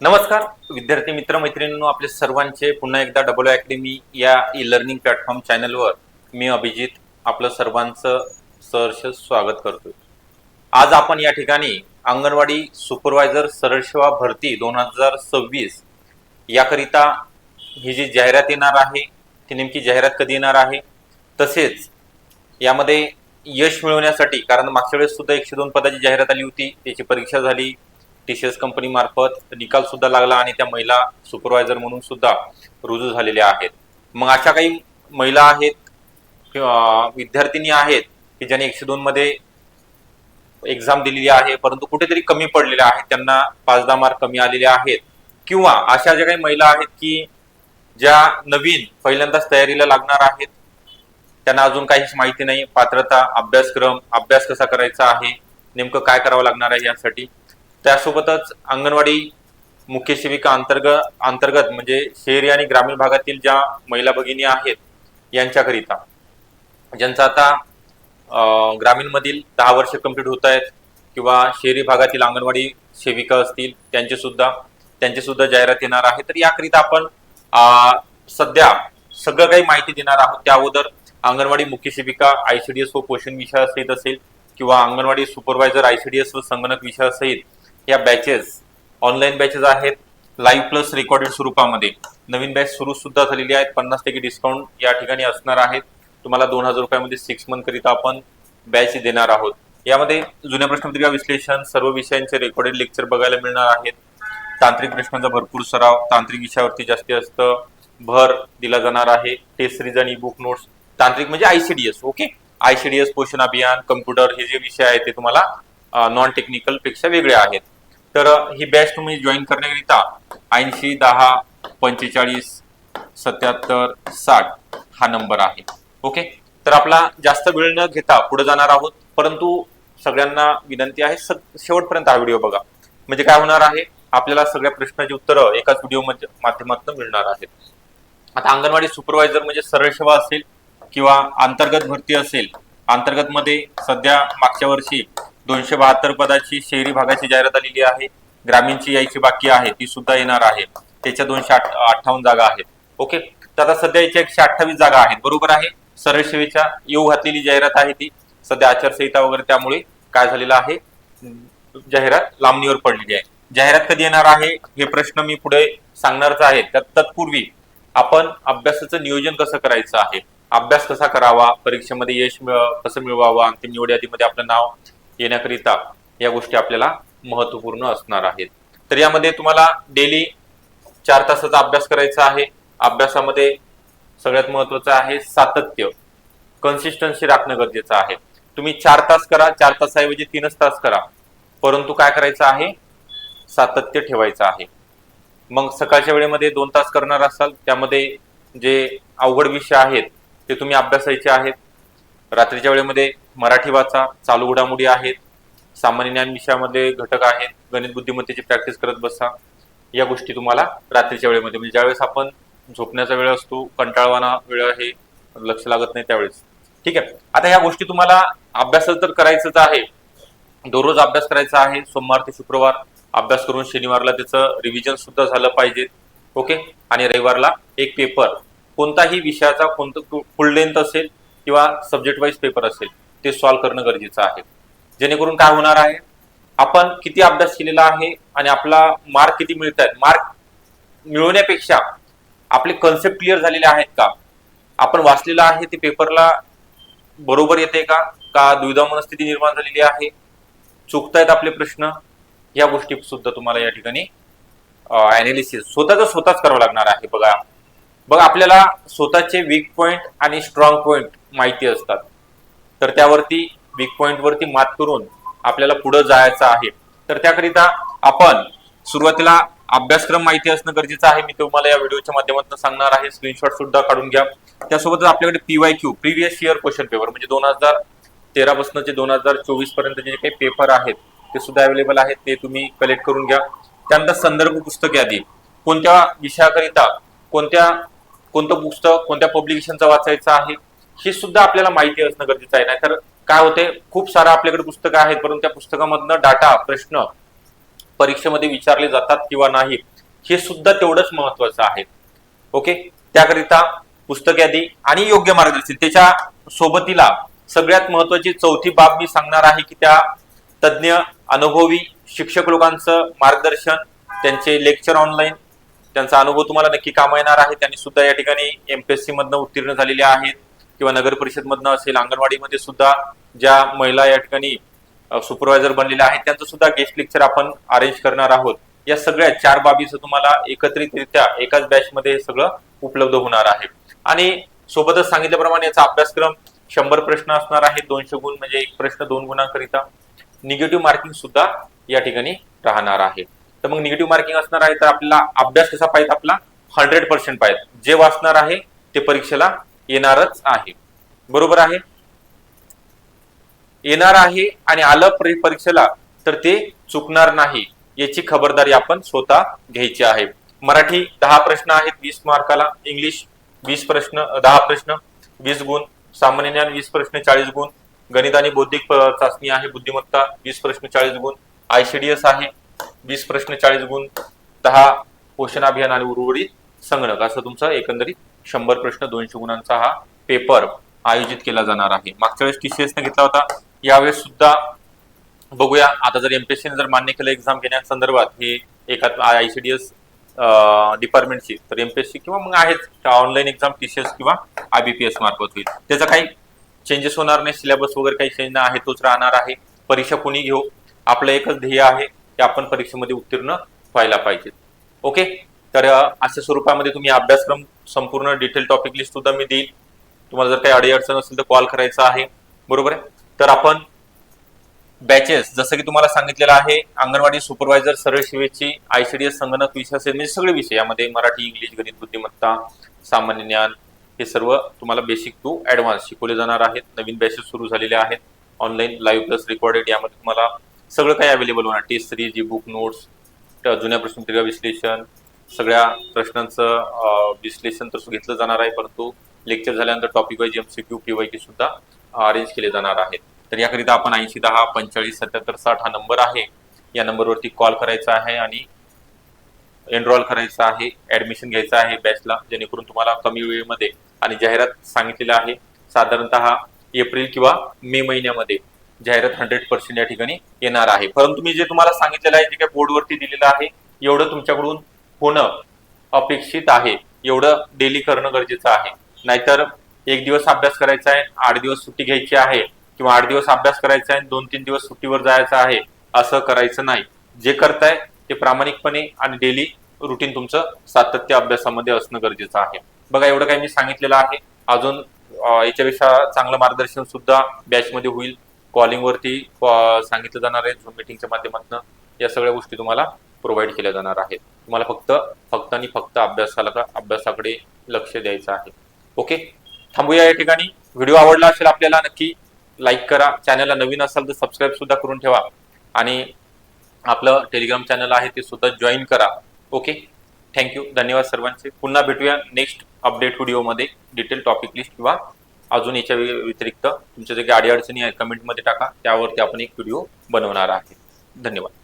नमस्कार विद्यार्थी मित्र मैत्रिणींनो आपले सर्वांचे पुन्हा एकदा डबल अकॅडमी या ई लर्निंग प्लॅटफॉर्म चॅनलवर मी अभिजित आपलं सर्वांचं सहर्ष स्वागत करतो आज आपण या ठिकाणी अंगणवाडी सुपरवायझर सरळसेवा भरती दोन हजार सव्वीस याकरिता ही जी जाहिरात येणार आहे ती नेमकी जाहिरात कधी येणार आहे तसेच यामध्ये यश मिळवण्यासाठी कारण मागच्या वेळेस सुद्धा एकशे दोन पदाची जाहिरात आली होती त्याची परीक्षा झाली टी सी एस कंपनी मार्फत निकाल सुद्धा लागला आणि त्या महिला सुपरवायझर म्हणून सुद्धा रुजू झालेल्या आहेत. मग अशा काही महिला आहेत किंवा विद्यार्थिनी आहेत की ज्यांनी एकशे दोन मध्ये एक्झाम दिलेली आहे परंतु कुठेतरी कमी पडलेल्या आहेत त्यांना पाच दहा मार्क कमी आलेले आहेत. किंवा अशा ज्या काही महिला आहेत की ज्या नवीन पहिल्यांदाच तयारीला लागणार आहेत त्यांना अजून काहीच माहिती नाही पात्रता अभ्यासक्रम अभ्यास कसा करायचा आहे नेमकं काय करावं लागणार आहे यासाठी. त्यासोबतच अंगणवाडी मुख्य सेविका अंतर्गत अंतर्गत म्हणजे शहरी आणि ग्रामीण भागातील ज्या महिला भगिनी आहेत यांच्याकरिता ज्यांचं आता ग्रामीणमधील दहा वर्ष कंप्लीट होत आहेत किंवा शहरी भागातील अंगणवाडी सेविका असतील त्यांचे सुद्धा त्यांचे सुद्धा जाहिरात येणार आहे. तर याकरिता आपण सध्या सगळं काही माहिती देणार आहोत. त्या अगोदर अंगणवाडी मुख्य सेविका आयसीडीएस व पोषण विषयासहित असेल किंवा अंगणवाडी सुपरवायझर आयसीडीएस व संगणक विषयासहित या बॅचेस ऑनलाईन बॅचेस आहेत. लाईव्ह प्लस रेकॉर्डेड स्वरूपामध्ये. नवीन बॅच सुरू सुद्धा झालेली आहेत. पन्नास टक्के डिस्काउंट या ठिकाणी असणार आहेत. तुम्हाला दोन हजार रुपयामध्ये सिक्स मंथ करिता आपण बॅच देणार आहोत. यामध्ये जुन्या प्रश्नपत्रिका विश्लेषण सर्व विषयांचे रेकॉर्डेड लेक्चर बघायला मिळणार आहेत. तांत्रिक प्रश्नांचा भरपूर सराव तांत्रिक विषयावरती जास्तीत जास्त भर दिला जाणार आहे. टेस्ट सिरीज आणि बुक नोट्स तांत्रिक म्हणजे आयसीडीएस ओके आयसीडीएस पोषण अभियान कम्प्युटर हे जे विषय आहेत ते तुम्हाला नॉन टेक्निकलपेक्षा वेगळे आहेत. तर ही बॅच तुम्ही जॉईन करण्याकरिता ऐंशी दहा पंचेचाळीस सत्याहत्तर साठ हा नंबर आहे. ओके? तर आपला जास्त वेळ न घेता पुढे जाणार आहोत. परंतु सगळ्यांना विनंती आहे शेवटपर्यंत हा व्हिडिओ बघा. म्हणजे काय होणार आहे? आपल्याला सगळ्या प्रश्नाची उत्तरं एकाच व्हिडिओ माध्यमातून मिळणार आहेत. आता अंगणवाडी सुपरवायझर म्हणजे सरळ सेवा असेल किंवा अंतर्गत भरती असेल अंतर्गत मध्ये सध्या मागच्या वर्षी दोनशे बहात्तर पदाची शहरी भागाची जाहिरात आलेली आहे. ग्रामीणची यायची बाकी आहे ती सुद्धा येणार आहे. त्याच्या दोनशे अठ्ठावन्न जागा आहेत. ओके? तर आता सध्या याच्या एकशे अठ्ठावीस जागा आहेत. बरोबर आहे? सरळ सेवेच्या येऊ घातलेली जाहिरात आहे ती. सध्या आचारसंहिता वगैरे त्यामुळे काय झालेलं आहे? जाहिरात लांबणीवर पडलेली आहे. जाहिरात कधी येणार आहे? हे प्रश्न मी पुढे सांगणारच आहे. त्यात तत्पूर्वी आपण अभ्यासाचं नियोजन कसं करायचं आहे? अभ्यास कसा करावा? परीक्षेमध्ये यश कसं मिळवावं? अंतिम निवड यादीमध्ये आपलं नाव येण्याकरिता या गोष्टी आपल्याला महत्त्वपूर्ण असणार आहेत. तर यामध्ये तुम्हाला डेली चार तासाचा अभ्यास करायचा आहे. अभ्यासामध्ये सगळ्यात महत्वाचं आहे सातत्य. कन्सिस्टन्सी राखणं गरजेचं आहे. तुम्ही चार तास करा चार तासाऐवजी तीनच तास करा. परंतु काय करायचं आहे? सातत्य ठेवायचं आहे. मग सकाळच्या वेळेमध्ये दोन तास करणार असाल त्यामध्ये जे अवघड विषय आहेत ते तुम्ही अभ्यासायचे आहेत. रात्रीच्या वेळेमध्ये मराठी वाचा चालू घडामोडी आहेत सामान्य ज्ञान विषयामध्ये घटक आहेत गणित बुद्धिमत्तेची प्रॅक्टिस करत बसा. या गोष्टी तुम्हाला रात्रीच्या वेळेमध्ये म्हणजे ज्यावेळेस आपण झोपण्याचा वेळ असतो कंटाळवाना वेळ आहे लक्ष लागत नाही त्यावेळेस. ठीक आहे? आता ह्या गोष्टी तुम्हाला अभ्यास तर करायचंच आहे. दररोज अभ्यास करायचा आहे सोमवार ते शुक्रवार. अभ्यास करून शनिवारला त्याचं रिव्हिजन सुद्धा झालं पाहिजे. ओके? आणि रविवारला एक पेपर कोणताही विषयाचा कोणतं फुल लेंथ असेल किंवा सब्जेक्ट वाईज पेपर असेल ते सॉल्व्ह करणं गरजेचं आहे. जेणेकरून काय होणार आहे? आपण किती अभ्यास केलेला आहे आणि आपला मार्क किती मिळत आहेत मार्क मिळवण्यापेक्षा आपले कन्सेप्ट क्लिअर झालेले आहेत का? आपण वाचलेलं आहे ते पेपरला बरोबर येते का? का दुविधा मनस्थिती निर्माण झालेली आहे? चुकतायत आपले प्रश्न? या गोष्टी सुद्धा तुम्हाला या ठिकाणी अनालिसिस स्वतःच स्वतःच करावं लागणार आहे. बघा बघा आपल्याला स्वतःचे वीक पॉइंट आणि स्ट्रॉंग पॉइंट माहिती असतात. तर त्यावरती वीक पॉइंट वरती मात करून आपल्याला पुढे जायचं आहे. तर त्याकरिता आपण सुरुवातीला अभ्यासक्रम माहिती असणं गरजेचं आहे. मी तुम्हाला या व्हिडिओच्या माध्यमातून सांगणार आहे. स्क्रीनशॉट सुद्धा काढून घ्या. त्यासोबतच आपल्याकडे P Y Q previous year question paper म्हणजे दोन हजार तेरा पासून ते दोन हजार चोवीसपर्यंत जे काही पेपर आहेत ते सुद्धा अवेलेबल आहेत. ते तुम्ही कलेक्ट करून घ्या. त्यानंतर संदर्भ पुस्तक यादी. कोणत्या विषयाकरिता कोणत्या कोणतं पुस्तक कोणत्या पब्लिकेशनचं वाचायचं आहे? हे सुद्धा आपल्याला माहिती असणं गरजेचं आहे. नाहीतर काय होते खूप सारं आपल्याकडे पुस्तकं आहेत परंतु त्या पुस्तकामधनं डाटा प्रश्न परीक्षेमध्ये विचारले जातात किंवा नाही हे सुद्धा तेवढंच महत्वाचं आहे. ओके? त्याकरिता पुस्तक यादी आणि योग्य मार्गदर्शन. त्याच्या सोबतीला सगळ्यात महत्वाची चौथी बाब मी सांगणार आहे की त्या तज्ज्ञ अनुभवी शिक्षक लोकांचं मार्गदर्शन त्यांचे लेक्चर ऑनलाईन त्यांचा अनुभव तुम्हाला नक्की कामा येणार आहे. त्यांनी सुद्धा या ठिकाणी एमपीएससी मधनं उत्तीर्ण झालेले आहेत. किंवा नगर परिषदमधनं असेल अंगणवाडीमध्ये सुद्धा ज्या महिला या ठिकाणी सुपरवायझर बनलेल्या आहेत त्यांचं सुद्धा गेस्ट लेक्चर आपण अरेंज करणार आहोत. या सगळ्या चार बाबीचं तुम्हाला एकत्रितरित्या एकाच बॅच मध्ये हे सगळं उपलब्ध होणार आहे. आणि सोबतच सांगितल्याप्रमाणे याचा अभ्यासक्रम शंभर प्रश्न असणार आहे दोनशे गुण म्हणजे एक प्रश्न दोन गुणांकरिता. निगेटिव्ह मार्किंग सुद्धा या ठिकाणी राहणार आहे. तर मग निगेटिव्ह मार्किंग असणार आहे तर आपल्याला अभ्यास कसा पाहिजे आपला? हंड्रेड पर्सेंट पाहिजे. जे वाचणार आहे ते परीक्षेला येणारच आहे. बरोबर आहे? येणार आहे आणि आलं परीक्षेला तर ते चुकणार नाही याची खबरदारी आपण स्वतः घ्यायची आहे. मराठी दहा प्रश्न आहेत वीस मार्काला. इंग्लिश वीस प्रश्न दहा प्रश्न वीस गुण. सामान्य ज्ञान वीस प्रश्न चाळीस गुण. गणित आणि बौद्धिक चाचणी आहे बुद्धिमत्ता वीस प्रश्न चाळीस गुण. आयसीडीएस आहे वीस प्रश्न चाळीस गुण. दहा पोषण अभियान आणि उर्वरित संगणक. असं तुमचा एकंदरीत शंभर प्रश्न दोनशे गुणांचा हा पेपर आयोजित केला जाणार आहे. मागच्या वेळेस टीसीएस ने घेतला होता. यावेळेस सुद्धा बघूया. आता जर एमपीएससी जर मान्य केलं एक्झाम घेण्यासंदर्भात हे एका आयसीडीएस डिपार्टमेंटची तर एमपीएससी किंवा मग आहेत ऑनलाईन एक्झाम टीसीएस किंवा आयबीपीएस मार्फत होईल. त्याचा काही चेंजेस होणार नाही. सिलेबस वगैरे काही चेंज नाही आहे तोच राहणार आहे. परीक्षा कोणी घेऊ? आपलं एकच ध्येय आहे की आपण परीक्षेमध्ये उत्तीर्ण व्हायला पाहिजे. ओके तर अशा स्वरूपामध्ये तुम्ही अभ्यासक्रम संपूर्ण डिटेल टॉपिक लिस्ट सुद्धा मी देईल. तुम्हाला जर काही अडीअडचण असेल तर कॉल करायचा आहे. बरोबर आहे? तर आपण बॅचेस जसं की तुम्हाला सांगितलेलं आहे अंगणवाडी सुपरवायझर सरळ शिवेची आयसीडीएस संगणक विषय असेल म्हणजे सगळे विषय यामध्ये मराठी इंग्लिश गणित बुद्धिमत्ता सामान्य ज्ञान हे सर्व तुम्हाला बेसिक टू ऍडव्हान्स शिकवले जाणार आहेत. नवीन बॅचेस सुरू झालेले आहेत. ऑनलाईन लाईव्ह प्लस रेकॉर्डेड यामध्ये तुम्हाला सगळं काही अवेलेबल होणार. टेस्ट सिरीज जी बुक नोट्स जुन्या प्रश्नपत्रिका विश्लेषण सगळ्या प्रश्नांचं विश्लेषण तर घेतलं जाणार आहे परंतु लेक्चर झाल्यानंतर टॉपिक वाईज एमसीक्यू पीवायक्यू सुद्धा अरेंज केले जाणार आहेत. तर याकरिता आपण ऐंशी दहा पंचेचाळीस सत्याहत्तर साठ हा नंबर आहे. या नंबरवरती कॉल करायचा आहे आणि एनरोल करायचं आहे ऍडमिशन घ्यायचं आहे बॅचला जेणेकरून तुम्हाला कमी वेळेमध्ये आणि जाहिरात सांगितलेलं आहे साधारणतः एप्रिल किंवा मे महिन्यामध्ये जाहिरात हंड्रेड पर्सेंट या ठिकाणी येणार आहे. परंतु मी जे तुम्हाला सांगितलेलं आहे जे काही बोर्डवरती दिलेलं आहे एवढं तुमच्याकडून होणं अपेक्षित आहे. एवढं डेली करणं गरजेचं आहे. नाहीतर एक दिवस अभ्यास करायचा आहे आठ दिवस सुट्टी घ्यायची आहे किंवा आठ दिवस अभ्यास करायचा आहे दोन तीन दिवस सुट्टीवर जायचं आहे असं करायचं नाही. जे करताय ते प्रामाणिकपणे आणि डेली रुटीन तुमचं सातत्य अभ्यासामध्ये असणं गरजेचं आहे. बघा एवढं काही मी सांगितलेलं आहे. अजून याच्यापेक्षा चांगलं मार्गदर्शन सुद्धा बॅचमध्ये होईल. कॉलिंगवरती सांगितलं जाणार आहे. झूम मिटिंगच्या माध्यमातून या सगळ्या गोष्टी तुम्हाला प्रोव्हाइड केल्या जाणार आहेत. तुम्हाला फक्त फक्त आणि फक्त अभ्यासाला अभ्यासाकडे लक्ष द्यायचं आहे. ओके? थांबूया या ठिकाणी. व्हिडिओ आवडला असेल आपल्याला नक्की लाईक करा. चॅनलला नवीन असाल तर सबस्क्राईब सुद्धा करून ठेवा. आणि आपलं टेलिग्राम चॅनल आहे ते सुद्धा जॉईन करा. ओके? थँक्यू धन्यवाद सर्वांचे. पुन्हा भेटूया नेक्स्ट अपडेट व्हिडिओमध्ये डिटेल टॉपिक लिस्ट किंवा अजून याच्या व्यतिरिक्त तुमच्या जे काही अडीअडचणी आहेत कमेंटमध्ये टाका. त्यावरती आपण एक व्हिडिओ बनवणार आहे. धन्यवाद.